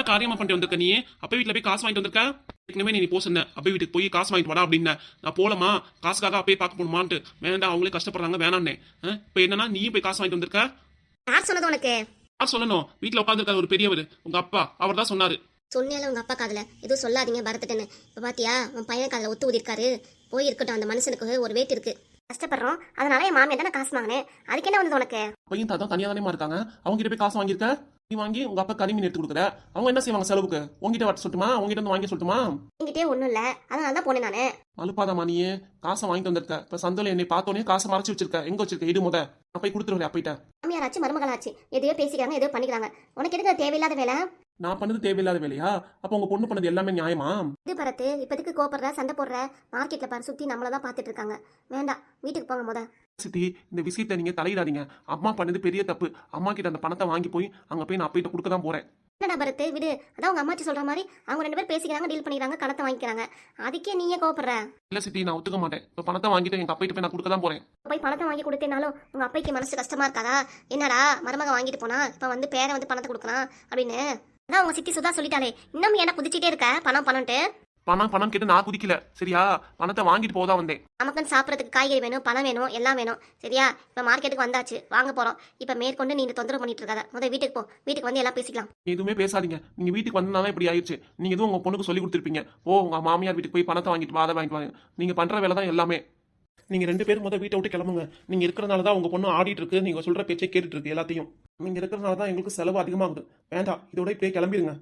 என்ன காரியமா பண்ணிட்டு வந்திருக்க நீ அப்பா வீட்டுல போய் காசு வாங்கிட்டு வந்திருக்க? ஏற்கனவே நீ போ சொன்ன. அப்பா வீட்டுக்கு போய் காசு வாங்கிட்டு வாடா அப்படின்னு. நான் போலமா காசுக்காக அப்பயே பார்க்க போகணுமான்ட்டு. வேண்டாம் அவங்களே கஷ்டப்படுறாங்க வேணான்னே இப்போ என்னன்னா நீயும் போய் காசு வாங்கிட்டு வந்திருக்க? யார் சொன்னது உனக்கு? யார் சொல்லணும்? வீட்டுல உட்காந்துருக்காரு ஒரு பெரியவர். உங்க அப்பா. அவர் தான் சொன்னாரு. சொன்னேல உங்க அப்பா காதுல. எதுவும் சொல்லாதீங்க பரத்துட்டுன்னு இப்ப பாத்தியா? உன் பையன் காதுல ஒத்து ஊதிருக்காரு போய் இருக்கட்டும். அந்த மனுஷனுக்கு ஒரு வெயிட் இருக்கு. கஷ்டப்படுறோம். அதனால என் மாமியார் தானே காசு வாங்கினேன் அதுக்கு என்ன வந்தது உனக்கு? பையன் தாத்தா தனியா தானே இருக்காங்க. அவங்க கிட்ட போய் காசு வாங்கியிருக்க? நீ வாங்கி உங்க அப்பா கறி மீன் எடுத்து கொடுக்குற. அவங்க என்ன செய்வாங்க செலவுக்கு? உங்ககிட்ட வர சொல்லட்டுமா? உங்ககிட்ட வந்து வாங்கி சொல்லட்டுமா? என்கிட்டயே ஒண்ணும் இல்ல. அதனால தான் போனேன் நானு. அழுப்பாதம்மா நீ காசை வாங்கிட்டு வந்திருக்க. இப்ப சந்தையில என்னை பார்த்தோன்னே காசை மறைச்சு வச்சிருக்க. எங்க வச்சிருக்க? இடு முத. நான் போய் கொடுத்துருவேன் அப்பிட்ட மாமியாராச்சு மருமகளாச்சு. எதையோ பேசிக்கிறாங்க எதையோ பண்ணிக்கிறாங்க. உனக்கு எதுக்கு தேவையில்லாத வேலை? நான் பண்ணது தேவையில்லாத வேலையா? அப்ப உங்க பொண்ணு பண்ணது எல்லாமே நியாயமா? இது பரத்து இப்போதைக்கு கோபப்படுற சண்டை போடுற மார்க்கெட்ல பாரு சுத்தி நம்மள தான் பாத்துட்டு இருக்காங்க. வேண்டாம் வீட்டுக்கு போங்க முத. சித்தி இந்த விஷயத்தை நீங்க தலையிடாதீங்க. அம்மா பண்ணது பெரிய தப்பு. அம்மா கிட்ட அந்த பணத்தை வாங்கி போய் அங்க போய் நான் அப்பிட்ட கொடுக்க தான் போறேன். என்னடா பரத்து விடு. அதான் உங்க அம்மாச்சி சொல்ற மாதிரி அவங்க ரெண்டு பேரும் பேசிக்கிறாங்க டீல் பண்ணிக்கிறாங்க கணத்தை வாங்கிக்கிறாங்க. அதுக்கே நீயே கோபப்படுற இல்ல சித்தி நான் ஒத்துக்க மாட்டேன். இப்ப பணத்தை வாங்கிட்டு எங்க அப்பிட்ட போய் நான் கொடுக்க தான் போறேன் போய் பணத்தை வாங்கி கொடுத்தேனாலும் உங்க அப்பைக்கு மனசு கஷ்டமா இருக்காதா? என்னடா மருமக வாங்கிட்டு போனா இப்ப வந்து பேரை வந்து பணத்தை கொடுக்கலாம் அப்படின்னு. அதான் உங்க சித்தி சுதா சொல்லிட்டாலே இன்னும் என்ன குதிச்சிட்டே இருக்க? பணம் பணம்ட்டு பணம் பணம் கேட்டு நான் குதிக்கல. சரியா? பணத்தை வாங்கிட்டு போதான் வந்தேன். நமக்குன்னு சாப்பிட்றதுக்கு காய்கறி வேணும் பணம் வேணும் எல்லாம் வேணும். சரியா? இப்போ மார்க்கெட்டுக்கு வந்தாச்சு. வாங்க போறோம். இப்போ மேற்கொண்டு நீ இந்த தொந்தரவு பண்ணிட்டு இருக்காத. முதல் வீட்டுக்கு போ. வீட்டுக்கு வந்து எல்லாம் பேசிக்கலாம். எதுவுமே பேசாதீங்க. நீங்க வீட்டுக்கு வந்தனால இப்படி ஆயிடுச்சு நீங்க எதுவும் உங்க பொண்ணுக்கு சொல்லி கொடுத்துருப்பீங்க. ஓ உங்க மாமியார் வீட்டுக்கு போய் பணத்தை வாங்கிட்டு வா அதை வாங்கிட்டு வாங்க. நீங்க பண்ற வேலை தான் எல்லாமே. நீங்க ரெண்டு பேரும் முதல் வீட்டை விட்டு கிளம்புங்க. நீங்க இருக்கிறனால தான் உங்க பொண்ணு ஆடிட்டு இருக்கு. நீங்க சொல்ற பேச்சை கேட்டுட்டு இருக்கு எல்லாத்தையும். நீங்க இருக்கிறனால தான் எங்களுக்கு செலவு அதிகமாகுது. வேண்டாம் இதோட இப்படியே கிளம்பிடுங்க.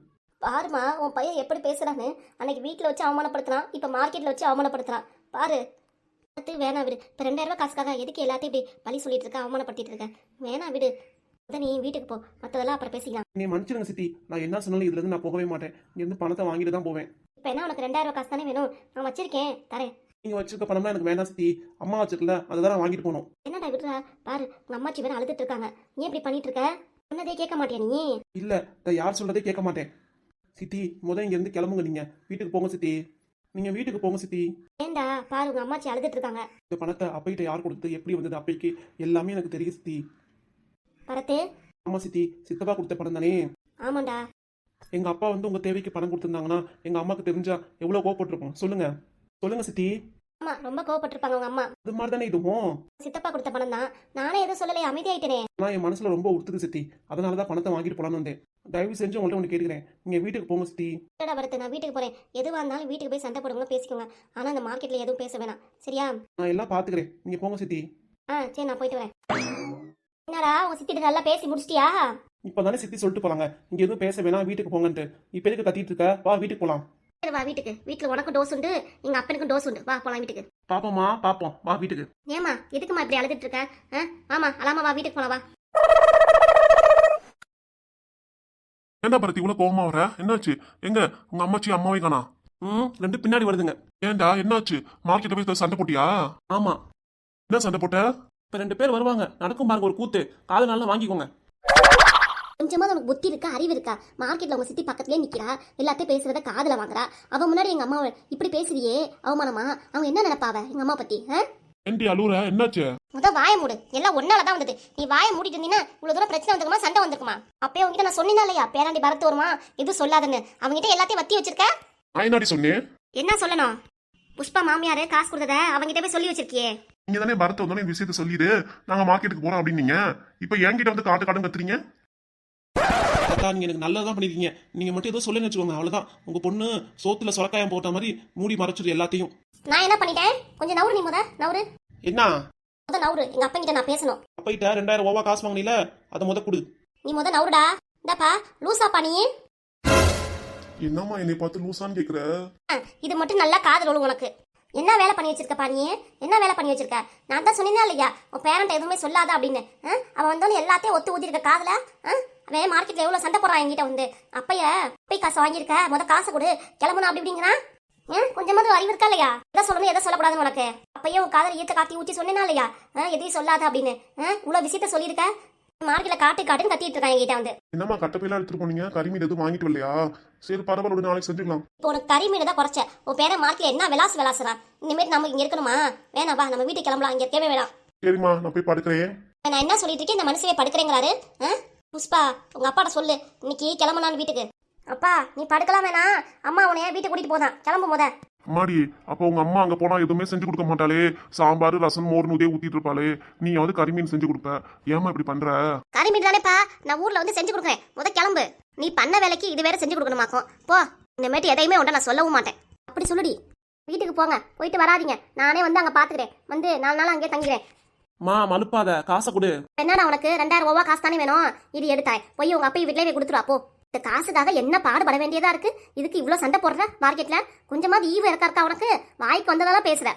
பாருமா உன் பையன் எப்படி பேசுறான்னு. அன்னைக்கு வீட்டில் வச்சு அவமானப்படுத்துறான். இப்போ மார்க்கெட்டில் வச்சு அவமானப்படுத்துறான். பாரு. அது வேணாம் விடு. இப்போ ரெண்டாயிரம் ரூபாய் காசுக்காக எதுக்கு எல்லாத்தையும் இப்படி பழி சொல்லிட்டு இருக்க அவமானப்படுத்திட்டு இருக்க? வேணாம் விடு. அதான் நீ வீட்டுக்கு போ. மற்றதெல்லாம் அப்புறம் பேசிக்கலாம். நீ மன்னிச்சிடுங்க சித்தி. நான் என்ன சொன்னாலும் இதுல இருந்து நான் போகவே மாட்டேன். இங்க இருந்து பணத்தை வாங்கிட்டு தான் போவேன். இப்போ என்ன உனக்கு ரெண்டாயிரம் ரூபாய் காசு தானே வேணும்? நான் வச்சிருக்கேன். தரேன். நீங்க வச்சிருக்க பணம்லாம் எனக்கு வேண்டாம் சித்தி அம்மா வச்சிருக்கல அதை தான் வாங்கிட்டு போகணும். என்னடா விடுறா? பாரு உங்க அம்மாச்சி வேற அழுதுட்டு இருக்காங்க. நீ இப்படி பண்ணிட்டு இருக்க? சொன்னதே கேட்க மாட்டியா நீ? இல்ல நான் யார் சொல்றதே கேட்க மாட்டேன். சித்தி முத இங்க இருந்து கிளம்புங்க நீங்க. வீட்டுக்கு போங்க சித்தி. நீங்க வீட்டுக்கு போங்க சித்தி. ஏண்டா? பாரு உங்க அம்மாச்சி அழுதுட்டு இருக்காங்க. இந்த பணத்தை அப்பைகிட்ட யார் கொடுத்தது? எப்படி வந்தது? அப்பைக்கு எல்லாமே எனக்கு தெரியும் சித்தி. பரத்து. ஆமா சித்தி சித்தப்பா கொடுத்த பணம் தானே? ஆமாண்டா. எங்க அப்பா வந்து உங்க தேவைக்கு பணம் கொடுத்திருந்தாங்கன்னா எங்க அம்மாக்கு தெரிஞ்சா எவ்வளவு கோவப்பட்டிருப்போம். சொல்லுங்க. சொல்லுங்க சித்தி. ஆமா ரொம்ப கோவப்பட்டிருப்பாங்க உங்க அம்மா. அது மாதிரி தானே இதுவும்? சித்தப்பா கொடுத்த பணம் தான். நானே எதுவும் சொல்லலையே அமைதியாயிட்டேனே. நான் என் மனசுல ரொம்ப உறுத்துது சித்தி. அதனால தான் பணத்தை வாங்கிட்டு போலான்னு வந்தேன். தயவு செஞ்சு உங்கள்ட்ட ஒன்று கேட்கிறேன் நீங்க வீட்டுக்கு போங்க சித்தி. இல்லடா பரத்து நான் வீட்டுக்கு போறேன். எதுவாக இருந்தாலும் வீட்டுக்கு போய் சண்டை போடுங்க பேசிக்கோங்க. ஆனா அந்த மார்க்கெட்ல எதுவும் பேச வேணாம். சரியா? நான் எல்லாம் பாத்துக்கிறேன். நீங்க போங்க சித்தி. ஆ சரி நான் போயிட்டு வரேன். என்னடா உங்க சித்திட்டு நல்லா பேசி முடிச்சிட்டியா? இப்பதானே சித்தி சொல்லிட்டு போலாங்க. இங்க எதுவும் பேச வேணாம் வீட்டுக்கு போங்கன்ட்டு. இப்ப எதுக்கு கத்திட்டு இருக்க? வா வீட்டுக்கு போலாம். சரி வா வீட்டுக்கு. வீட்டுல உனக்கும் டோஸ் உண்டு எங்க அப்பனுக்கும் டோஸ் உண்டு. வா போலாம் வீட்டுக்கு. பாப்போமா பாப்போம். வா வீட்டுக்கு. ஏமா எதுக்குமா இப்படி அழுதுட்டு இருக்க? ஆமா அலாமா வா வீட்டுக்கு போலாம் வா. ஏன்டா பரத் இவ்வளவு கோவமா வர? என்னாச்சு? எங்க? உங்க அம்மாச்சி அம்மாவை காணா? ம் ரெண்டு பின்னாடி வருதுங்க. ஏன்டா என்னாச்சு? மார்க்கெட்ட போய் சண்டை போட்டியா? ஆமா. என்ன சண்டை போட்ட? இப்ப ரெண்டு பேர் வருவாங்க. நடக்கும் பாருங்க ஒரு கூத்து. காது நல்லா வாங்கிக்கோங்க. கொஞ்சமாவது உனக்கு புத்தி இருக்கா அறிவு இருக்கா? மார்க்கெட்ல உங்க சித்தி பக்கத்துலயே நிக்கிறா எல்லாத்தையும் பேசுறத காதுல வாங்குறா. அவ முன்னாடி எங்க அம்மாவை இப்படி பேசுறியே அவமானமா? அவங்க என்ன நினைப்பாவ எங்க அம்மா பத்தி ஆ? ஏன்டி அழுவுற? என்னாச்சு? முத வாய மூடு. எல்லாம் ஒன்னால தான் வந்தது. நீ வாய மூடிட்டு இருந்தீங்கன்னா இவ்வளவு தூரம் பிரச்சனை வந்துருக்குமா சண்டை வந்திருக்குமா? அப்பயே உங்ககிட்ட நான் சொன்னேனா இல்லையா? பேராண்டி பரத்து வருமா? எதுவும் சொல்லாதுன்னு. அவங்ககிட்ட எல்லாத்தையும் வத்தி வச்சிருக்க? நான் என்னடி சொன்னேன்? என்ன சொல்லணும்? புஷ்பா மாமியாரு காசு கொடுத்தத அவங்ககிட்ட போய் சொல்லி வச்சிருக்கியே. நீங்க தானே பரத் வந்தோடனே இந்த விஷயத்த சொல்லிடு. நாங்க மார்க்கெட்டுக்கு போறோம் அப்படின்னீங்க. இப்ப என்கிட்ட வந்து காட்டு காட்டும் கத்துறீங்க? அக்கா நீங்க எனக்கு நல்லதான் பண்ணிருக்கீங்க. நீங்க மட்டும் ஏதோ சொல்லுன்னு வச்சுக்கோங்க அவ்வளவுதான். உங்க பொண்ணு சோத்துல சொலக்காயம் போட்ட மாதிரி மூடி மறைச்சிரு எல்லாத்தையும். நான் என்ன பண்ணிட்டேன்? கொஞ்சம் நவுறு நீ முத நவுறு. என்ன? முத நவுறு எங்க அப்பங்கிட்ட நான் பேசணும். அப்பைட்ட ரெண்டாயிரம் ரூபா காசு வாங்கினீல அதை முத கொடு. நீ முத நவுறுடா. இந்தாப்பா லூசாப்பா நீ. என்னம்மா என்னை பார்த்து லூசான்னு கேக்குற? ஆ, இது மட்டும் நல்லா காதல் விழும் உனக்கு. என்ன வேலை பண்ணி வச்சிருக்கப்பா நீ? என்ன வேலை பண்ணி வச்சிருக்க? நான் தான் சொன்னேனா இல்லையா? உன் பேரண்ட் எதுவுமே சொல்லாத அப்படின்னு. ஆ? அவன் வந்தோன்னு எல்லாத்தையும் ஒத்து ஊதிருக்க காதல? ஆ? அவன் மார்க்கெட்ல எவ்வளவு சண்டை போடுறான் என்கிட்ட வந்து? அப்பைய அப்பை காசு வாங்கியிருக்க? முத காசு கொடு. கிளம்பணும் அப்படி இப்படிங்கிறான் ஆ? கொஞ்சமாவது அறிவு இருக்கா இல்லையா? எதை சொல்லணும் எதை சொல்லக்கூடாதுன்னு உனக்கு? அப்பையே உன் காதல் ஈத்த காத்தி ஊற்றி சொன்னேனா இல்லையா? எதையும் சொல்லாத அப்படின்னு. ஆ? இவ்வளவு விஷயத்த சொல்லியிருக்க? மார்க்கெட்ல காட்டு காட்டுன்னு கத்திட்டு இருக்கான் என்கிட்ட வந்து. என்னம்மா கட்டப்பையெல்லாம் எடுத்துட்டு போனீங்க? கறிமீன் எதுவும் வாங்கிட்டு வரலையா? சரி பரவாயில்ல நாளைக்கு செஞ்சுக்கலாம். இப்போ உனக்கு கறி மீன் தான் குறைச்ச. உன் பேரை மார்க்கெட்ல என்ன விளாசு விளாசுறா இனிமேட்டு நம்ம இங்க இருக்கணுமா? வேணாம் வா நம்ம வீட்டுக்கு கிளம்பலாம். இங்க இருக்கவே வேணாம். சரிம்மா நான் போய் படுக்கிறேன். நான் என்ன சொல்லிட்டு இருக்கேன்? இந்த மனுஷவே படுக்கிறேங்கிறாரு? புஷ்பா உங்க அப்பாட்ட சொல்லு. இன்னைக்கு கிளம்பலான்னு வீட்டுக்கு. அப்பா நீ படுக்கலாம் வேணாம் அம்மா உன்னைய வீட்டுக்கு கூட்டிட்டு போதான். கிளம்பு முத அம்மாடி அப்போ உங்க அம்மா அங்க போனா எதுவுமே செஞ்சு கொடுக்க மாட்டாளே. சாம்பார் ரசம் மோர் நூதே ஊத்திட்டு இருப்பாளே. நீ வந்து கறிமீன் செஞ்சு கொடுப்ப. ஏமா இப்படி பண்ற? கறி மீன் தானேப்பா நான் ஊர்ல வந்து செஞ்சு கொடுக்குறேன். முத கிளம்பு. நீ பண்ண வேலைக்கு இது வேற செஞ்சு கொடுக்கணுமாக்கும். போ. இனிமேட்டு எதையுமே உண்ட நான் சொல்லவும் மாட்டேன். அப்படி சொல்லுடி. வீட்டுக்கு போங்க. போயிட்டு வராதீங்க. நானே வந்து அங்க பாத்துக்கிறேன். வந்து நாலு நாள் அங்கேயே தங்கிறேன் மா மலுப்பாத. காசை கொடு. என்னடா உனக்கு ரெண்டாயிரம் ரூபா காசு தானே வேணும். இது எடுத்தாய். போய் உங்க அப்பா வீட்லயே கொடுத்துருவா போ. இந்த காசுக்காக என்ன பாடுபட வேண்டியதா இருக்கு? இதுக்கு இவ்வளவு சண்டை போடுற மார்க்கெட்ல கொஞ்சமாவது ஈவு இருக்கா இருக்கா உனக்கு? வாய்க்கு வந்ததெல்லாம் பேசுற?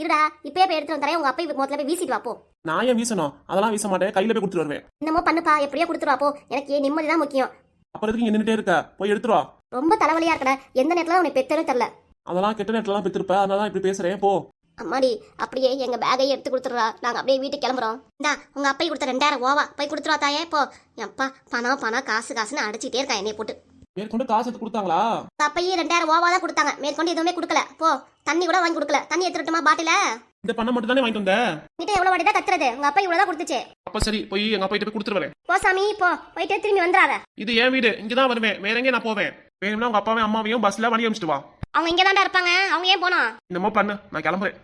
இருடா இப்பயே போய் எடுத்துட்டு வந்துறேன். உங்க அப்பா முதல்ல போய் வீசிட்டு வா போ. நான் ஏன் வீசணும்? அதெல்லாம் வீச மாட்டேன். கையில போய் கொடுத்துட்டு வருவேன். என்னமோ பண்ணுப்பா. எப்படியோ கொடுத்துருவா போ. எனக்கு நிம்மதி தான் முக்கியம். அப்புறம் எதுக்கு இங்க நின்னுட்டே இருக்க? போய் எடுத்துட்டு வா. ரொம்ப தலைவலியா இருக்கடா. எந்த நேரத்துல உன்னை பெத்தனும் தெரியல. அதெல்லாம் கெட்ட நேரத்துலாம் பெற்றிருப்ப அதனால தான் இப்படி பேசுறேன் போ. அம்மாடி அப்படியே எங்க பேக்கையும் எடுத்து கொடுத்துடுறா. நாங்க அப்படியே வீட்டுக்கு கிளம்புறோம். இந்தா உங்க அப்பா கொடுத்த ரெண்டாயிரம் ஓவா. போய் கொடுத்துருவா தாயே போ. எப்பா பணம் பணம் காசு காசுன்னு அடிச்சிட்டே இருக்கா என்னைய போட்டு. மேற்கொண்டு காசு எடுத்து கொடுத்தாங்களா? அப்பையே ரெண்டாயிரம் ஓவா தான் கொடுத்தாங்க. மேற்கொண்டு எதுவுமே கொடுக்கல. போ தண்ணி கூட வாங்கி கொடுக்கல. தண்ணி எடுத்துட்டுமா பாட்டில? இந்த பண்ண மட்டும் தானே வாங்கிட்டு வந்த? கிட்ட எவ்வளவு வாட்டி தான் கத்துறது உங்க அப்பா இவ்வளவுதான் கொடுத்துச்சு. அப்ப சரி போய் எங்க அப்பா கிட்ட போய் கொடுத்துட்டு வரேன். போ சாமி போ. போயிட்டு திரும்பி வந்துடாத. இது என் வீடு. இங்க தான் வருவேன். வேற எங்கேயும் நான் போவேன். வேணும்னா உங்க அப்பாவையும் அம்மாவையும் பஸ்ல வண்டி அமிச்சிட்டு வா. அவங்க இங்க தான்டா இருப்பாங்க. அவங்க ஏன் போனோம் என்னமோ பண்ணு. நான் கிளம்புறேன்.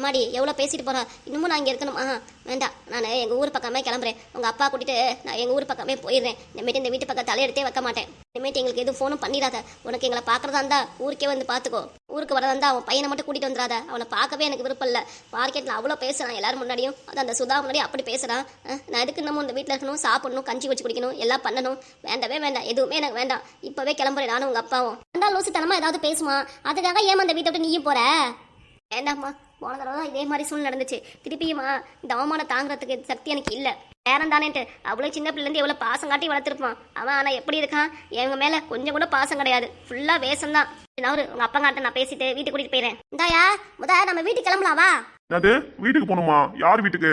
அம்மாடி எவ்வளோ பேசிட்டு போகிறா இன்னமும் நான் இங்கே இருக்கணும். ஆ வேண்டாம். நான் எங்கள் ஊர் பக்கமே கிளம்புறேன். உங்கள் அப்பா கூட்டிட்டு நான் எங்கள் ஊர் பக்கமே போயிடுறேன். இனிமேட்டு இந்த வீட்டு பக்கம் தலையெடுத்தே வைக்க மாட்டேன். இனிமேட்டு எங்களுக்கு எதுவும் ஃபோனும் பண்ணிடாத. உனக்கு எங்களை பார்க்குறதா இருந்தா ஊருக்கே வந்து பார்த்துக்கோ. ஊருக்கு வரதா இருந்தா அவன் பையனை மட்டும் கூட்டிட்டு வந்துடாத. அவனை பார்க்கவே எனக்கு விருப்பம் இல்லை. மார்க்கெட்டில் அவ்வளோ பேசுகிறான் எல்லாரும் முன்னாடியும். அது அந்த சுதா முன்னாடி அப்படி பேசுகிறான் நான் எதுக்கு இன்னமும் இந்த வீட்டில் இருக்கணும்? சாப்பிடணும் கஞ்சி வச்சு குடிக்கணும் எல்லாம் பண்ணணும். வேண்டவே வேண்டாம். எதுவுமே எனக்கு வேண்டாம். இப்போவே கிளம்புறேன் நானும் உங்கள் அப்பாவும். அந்த லூசுத்தனமாக ஏதாவது பேசுமா? அதுக்காக ஏமா அந்த வீட்டை விட்டு நீயும் போகிற வேண்டாம்மா போன தடவை தான் இதே மாதிரி சூழ்நிலை நடந்துச்சு. திருப்பியுமா இந்த அவமானம் தாங்குறதுக்கு சக்தி எனக்கு இல்லை. பேரன் தானேன்ட்டு. அவ்வளோ சின்ன பிள்ளைலேருந்து எவ்வளோ பாசம் காட்டி வளர்த்துருப்பான். அவன் ஆனால் எப்படி இருக்கான்? எங்க மேலே கொஞ்சம் கூட பாசம் கிடையாது. ஃபுல்லாக வேஷம் தான் நவரு உங்கள் அப்பங்காட்ட நான் பேசிட்டு வீட்டுக்கு கூட்டிட்டு போயிடுறேன். இந்தாயா முத நம்ம வீட்டுக்கு கிளம்பலாம் வா. அது வீட்டுக்கு போகணுமா? யார் வீட்டுக்கு?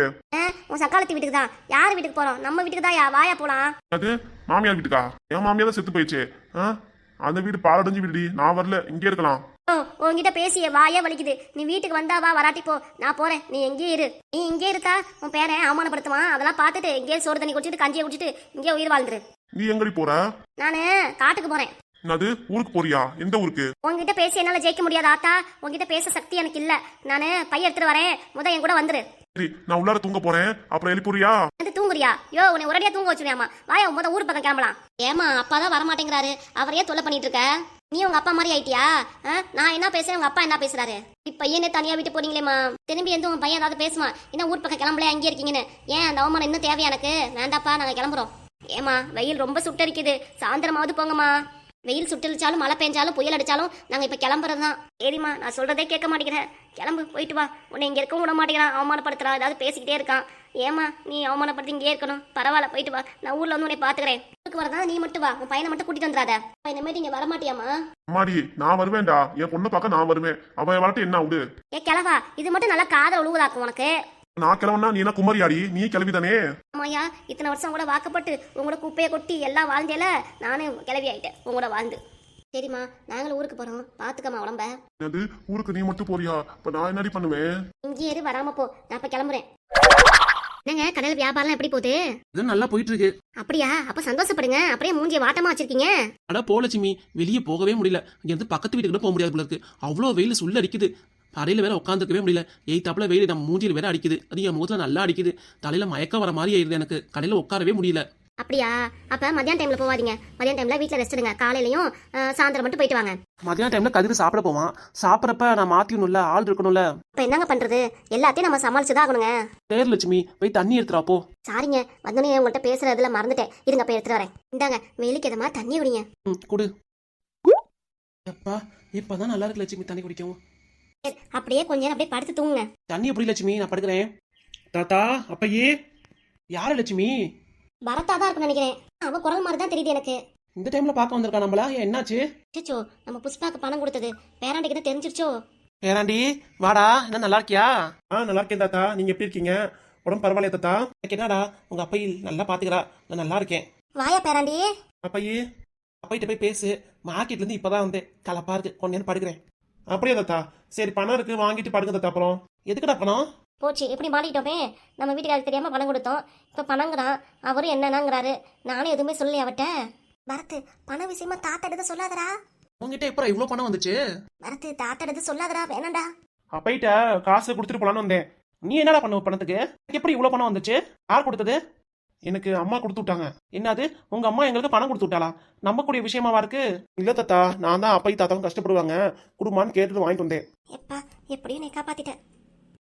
உன் சக்காலத்து வீட்டுக்கு தான் யார் வீட்டுக்கு போகிறோம் நம்ம வீட்டுக்கு தான் வாயா போகலாம் அது மாமியார் வீட்டுக்கா? என் மாமியார் தான் செத்து போயிடுச்சு அந்த வீடு பாலடைஞ்சு வீடுடி நான் வரல. இங்கே இருக்கலாம். ஓ உன்கிட்ட பேசிய வாயே வலிக்குது. நீ வீட்டுக்கு வந்தா வா வராட்டி போ. நான் போறேன். நீ எங்கேயே இரு. நீ இங்கே இருக்கா? உன் பேரன் அவமானப்படுத்துவான். அதெல்லாம் பார்த்துட்டு இங்கேயே சோறு தண்ணி குடிச்சிட்டு கஞ்சியை குடிச்சிட்டு இங்கே உயிர் வாழ்ந்துரு. நீ எங்கடி போற? நானு காட்டுக்கு போறேன். என்னது ஊருக்கு போறியா? எந்த ஊருக்கு? உன்கிட்ட பேசி என்னால ஜெயிக்க முடியாது ஆத்தா. உன்கிட்ட பேச சக்தி எனக்கு இல்ல. நானு பைய எடுத்துட்டு வரேன். முத என் கூட வந்துரு. சரி நான் உள்ளார தூங்க போறேன். அப்புறம் எழுப்புறியா வந்து தூங்குறியா? யோ உன்னை ஒரேடியா தூங்க வச்சுருவியாமா. வாயா முத ஊர் பக்கம் கிளம்பலாம். ஏமா அப்பா தான் வரமாட்டேங்கிறாரு. அவரையே தொல்லை பண்ணிட்டு இருக்க? நீ உங்க அப்பா மாதிரி ஆயிட்டியா? ஆ? நான் என்ன பேசுறேன்? உங்க அப்பா என்ன பேசுறாரு? இப்ப பையனே தனியா விட்டு போறீங்களேமா திரும்பி எந்த உன் பையன் ஏதாவது பேசுமா? என்ன ஊர் பக்கம் கிளம்பல அங்கே இருக்கீங்கன்னு. ஏன் அந்த அவமானம் இன்னும் தேவையா எனக்கு? வேண்டாப்பா நாங்க கிளம்புறோம். ஏமா வெயில் ரொம்ப சுட்டரிக்குது. சாயந்தரமாவது போங்கம்மா. வெயில் சுட்டரிச்சாலும் மழை பெஞ்சாலும் புயல் அடிச்சாலும் நாங்க இப்ப கிளம்புறது தான் சரிம்மா நான் சொல்றதே கேட்க மாட்டேங்கிறேன் கிளம்பு போயிட்டு வா. உன்னை இங்க இருக்கவும் விட மாட்டேங்கிறான். அவமானப்படுத்துறான் ஏதாவது பேசிக்கிட்டே இருக்கான். ஏமா நீ அவமானப்படுத்தி இங்கே இருக்கணும். பரவாயில்ல போயிட்டு வா. நான் ஊர்ல வந்து உன்னை பாத்துக்கிறேன். ஊருக்கு வரதா நீ மட்டும் வா. உன் பையனை மட்டும் கூட்டிட்டு வந்துடாத. இனிமேட்டு இங்க வரமாட்டியாமா அம்மாடி நான் வருவேன்டா. என் பொண்ணை பார்க்க நான் வருவேன். அவன் வரட்டு என்ன விடு ஏ கிளவா இது மட்டும் நல்லா காதல் உழுவுதாக்கும் உனக்கு. நான் கிளம்புனா நீ என்ன குமரியாடி? நீ கிளவி தானே ஆமாயா இத்தனை வருஷம் கூட வாக்கப்பட்டு உங்களோட குப்பையை கொட்டி எல்லாம் வாழ்ந்தேல நானும் கிளவி ஆயிட்டேன் உங்களோட வாழ்ந்து. சரிம்மா நாங்களும் ஊருக்கு போறோம். பாத்துக்கம்மா உடம்ப. என்னது? ஊருக்கு நீ மட்டும் போறியா? அப்ப நான் என்னடி பண்ணுவேன்? இங்கே இரு வராம போ. நான் இப்ப கிளம்புறேன். என்னங்க கடையில் வியாபாரம் எப்படி போகுது? இது நல்லா போயிட்டு இருக்கு அப்படியா? அப்ப சந்தோஷப்படுங்க. அப்படியே மூஞ்சிய வாட்டமா வச்சிருக்கீங்க. அட போலட்சுமி வெளியே போகவே முடியல. இங்க இருந்து பக்கத்து வீட்டுக்கு கூட போக முடியாது போல இருக்கு. அவ்வளோ வெயில் சுள்ள அடிக்குது. தரையில வேற உட்காந்துருக்கவே முடியல. எயித்தாப்புல வெயில் நம்ம மூஞ்சியில் வேற அடிக்குது. அது என் முகத்துல நல்லா அடிக்குது. தலையில மயக்கம் வர மாதிரி ஆயிடுது எனக்கு. கடையில உட்காரவே முடியல. அப்படியா? அப்ப மத்தியான டைம்ல போவாதீங்க. மத்தியான டைம்ல வீட்ல ரெஸ்ட் எடுங்க. காலையிலயும் சாயந்தரம் மட்டும் போயிட்டு வாங்க. மதியான டைம்ல கதிர் சாப்பிட போவான். சாப்பிட்றப்ப நான் மாத்திக்கணும்ல ஆள் இருக்கணும்ல. இப்ப என்னங்க பண்றது? எல்லாத்தையும் நம்ம சமாளிச்சுதான் ஆகணுங்க. தேர் லட்சுமி போய் தண்ணி எடுத்துறா போ. சாரிங்க வந்தோடனே உங்கள்கிட்ட பேசுறதுல மறந்துட்டேன். இருங்க போய் எடுத்துட்டு வரேன். இந்தாங்க வெயிலுக்கு எதமா தண்ணி குடிங்க. குடு. அப்பா இப்பதான் நல்லா இருக்கு லட்சுமி தண்ணி குடிக்கவும். அப்படியே கொஞ்ச நேரம் அப்படியே படுத்து தூங்குங்க. தண்ணி எப்படி லட்சுமி நான் படுக்கிறேன். தாத்தா அப்பையே. யாரு லட்சுமி? பரத்தா தான் இருக்கும்னு நினைக்கிறேன். அவன் குரல் மாதிரி தான் தெரியுது எனக்கு. இந்த டைம்ல பார்க்க வந்திருக்கா நம்மளா? என்னாச்சு? சிச்சோ நம்ம புஷ்பாக்கு பணம் கொடுத்தது. பேராண்டிக்கு தான் தெரிஞ்சிருச்சோ? ஏராண்டி வாடா. என்ன நல்லா இருக்கியா? ஆ நல்லா இருக்கேன் தாத்தா. நீங்க எப்படி இருக்கீங்க? உடம்பு பரவாயில்லையா தாத்தா? எனக்கு என்னடா உங்க அப்பை நல்லா பாத்துக்கிறா. நான் நல்லா இருக்கேன். வாயா பேராண்டி. அப்பையே. அப்பைகிட்ட போய் பேசு. மார்க்கெட்ல இருந்து இப்பதான் வந்தேன். கலப்பா இருக்கு. கொஞ்ச நேரம் படுக்கிறேன். அப்படியா தாத்தா? சரி பணம் இருக்கு வாங்கிட்டு படுங்க தாத்தா அப்புறம். எதுக்குடா பணம்? போச்சு எப்படி மாட்டிட்டோமே நம்ம வீட்டுக்காரருக்கு தெரியாம பணம் கொடுத்தோம். இப்ப பணங்கிறான். அவரும் என்னன்னாங்கிறாரு. நானும் எதுவுமே சொல்லலையே அவட்ட பரத்து பண விஷயமா தாத்தா எடுத்து சொல்லாதடா. உங்ககிட்ட எப்பறம் இவ்வளோ பணம் வந்துச்சு? பரத்து தாத்தா எடுத்து சொல்லாதடா வேணாம்டா. அப்பைட்ட காசு கொடுத்துட்டு போலான்னு வந்தேன். நீ என்னடா பண்ணுவ பணத்துக்கு? எப்படி இவ்வளோ பணம் வந்துச்சு? யார் கொடுத்தது? எனக்கு அம்மா கொடுத்து விட்டாங்க. என்னது? உங்க அம்மா எங்களுக்கு பணம் கொடுத்து விட்டாளா? நம்பக்கூடிய விஷயமாவா இருக்கு? இல்ல தாத்தா நான் தான் அப்பை தாத்தாவும் கஷ்டப்படுவாங்க. குடும்பமான்னு கேட்டுட்டு வாங்கிட்டு வந்தேன். எப்பா எப்படியும் நீ காப்பாத்திட்டேன்.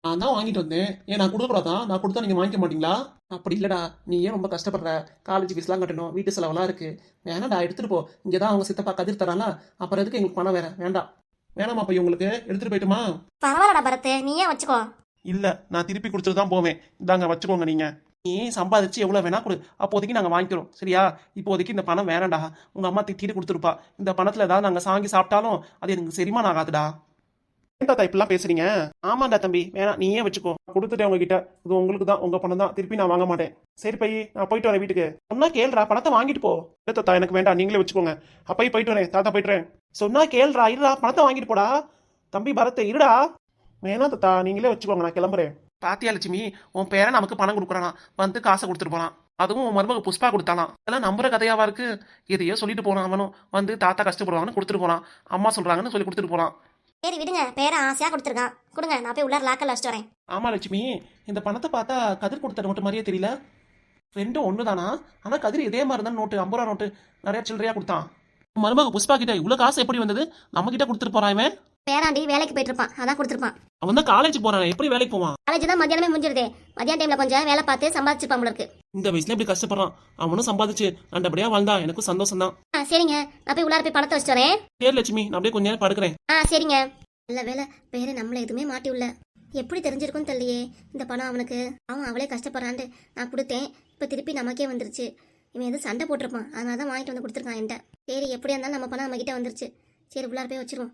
நான் தான் வாங்கிட்டு வந்தேன். ஏன் நான் கொடுக்கக்கூடாதா? நான் கொடுத்தா நீங்க வாங்கிக்க மாட்டீங்களா? அப்படி இல்லடா. நீ ஏன் ரொம்ப கஷ்டப்படுற? காலேஜ் ஃபீஸ்லாம் கட்டணும். வீட்டு செலவெல்லாம் இருக்கு. வேணாடா எடுத்துட்டு போ. இங்கே தான் அவங்க சித்தப்பா கதிர் தராங்களா அப்புறம் எதுக்கு எங்களுக்கு பணம் வேற? வேண்டாம். வேணாமா அப்ப உங்களுக்கு எடுத்துட்டு போயிட்டுமா? பரவாயில்லடா பரத்து நீயே வச்சுக்கோ. இல்ல நான் திருப்பி கொடுத்துட்டு தான் போவேன். இந்தாங்க வச்சுக்கோங்க நீங்க. நீ சம்பாதிச்சு எவ்வளோ வேணா கொடு. அப்போதைக்கு நாங்கள் வாங்கிக்கிறோம். சரியா? இப்போதைக்கு இந்த பணம் வேணாண்டா. உங்கள் அம்மா திட்டிட்டு கொடுத்துருப்பா. இந்த பணத்தில் ஏதாவது நாங்கள் சாங்கி சாப்பிட்டாலும் அது எனக்கு செரிமானம் ஆகாதுடா. தாத்தா இப்படிலாம் பேசுறீங்க? ஆமாண்டா தம்பி. வேணாம். நீயே வச்சுக்கோ. கொடுத்துட்டேன் உங்ககிட்ட. இது உங்களுக்கு தான். உங்க பணம் தான். திருப்பி நான் வாங்க மாட்டேன். சரி பையி நான் போயிட்டு வரேன் வீட்டுக்கு. சொன்னா கேள்றா பணத்தை வாங்கிட்டு போ. இல்ல தாத்தா எனக்கு வேண்டாம். நீங்களே வச்சுக்கோங்க. அப்பயே போயிட்டு வரேன். தாத்தா போயிட்டு வரேன். சொன்னா கேள்றா இருடா. பணத்தை வாங்கிட்டு போடா. தம்பி பரத்தை இருடா. வேணாம் தாத்தா. நீங்களே வச்சுக்கோங்க. நான் கிளம்புறேன். பாத்தியா லட்சுமி உன் பேரன் நமக்கு பணம் கொடுக்குறானா? வந்து காசை கொடுத்துட்டு போனான் அதுவும் உன் மருமக புஷ்பா கொடுத்தானா அதெல்லாம் நம்புற கதையாவா இருக்கு? எதையோ சொல்லிட்டு போனான் அவனும். வந்து தாத்தா கஷ்டப்படுவாங்கன்னு கொடுத்துட்டு போனான் அம்மா சொல்றாங்கன்னு சொல்லி கொடுத்துட்டு போனான் சரி விடுங்க. பேரை ஆசையா கொடுத்துருக்கான். கொடுங்க நான் போய் உள்ளார லாக்கர்ல வச்சுட்டு வரேன். ஆமா லட்சுமி இந்த பணத்தை பார்த்தா கதிர் கொடுத்த நோட்டு மாதிரியே தெரியல. ரெண்டும் ஒன்று தானா ஆனால் கதிர் இதே மாதிரி தான் நோட்டு ஐம்பது ரூபா நோட்டு நிறைய சில்லறையா கொடுத்தான். மருமக புஷ்பா கிட்ட இவ்வளோ காசு எப்படி வந்தது? நம்ம கிட்ட கொடுத்துட்டு போறான் இவன். பேராண்டி வேலைக்கு போயிட்டு இருப்பான் அதான் கொடுத்துருப்பான். அவன் தான் காலேஜ் போறான். எப்படி வேலைக்கு போவான்? காலேஜ் தான் மத்தியானமே முடிஞ்சிருதே. மத்தியான டைம்ல கொஞ்சம் வேலை பார்த்து சம்பாதிச்சிருப்பான் இருக்கு. இந்த வயசுல இப்படி கஷ்டப்படுறான். அவனும் சம்பாதிச்சு நல்லபடியா வாழ்ந்தா. எனக்கும் சந்தோஷம் தான் ஆ சரிங்க. நான் போய் உள்ளார போய் பணத்தை வச்சுட்டு வரேன். சரி லட்சுமி. நான் அப்படியே கொஞ்ச நேரம் படுக்கிறேன். ஆ சரிங்க. நல்ல வேலை பேரை நம்மள எதுவுமே மாட்டி உள்ள. எப்படி தெரிஞ்சிருக்கும்னு தெரியலையே இந்த பணம் அவனுக்கு. அவன் அவளே கஷ்டப்படுறான்ட்டு நான் கொடுத்தேன். இப்போ திருப்பி நமக்கே வந்துருச்சு. இவன் எதுவும் சண்டை போட்டிருப்பான். அதனால தான் வாங்கிட்டு வந்து கொடுத்துருக்கான் என்கிட்ட. சரி எப்படியா இருந்தாலும் நம்ம பணம் நம்ம கிட்ட வந்துருச்சு. சரி உள்ளார போய் வச்சிருவோம்.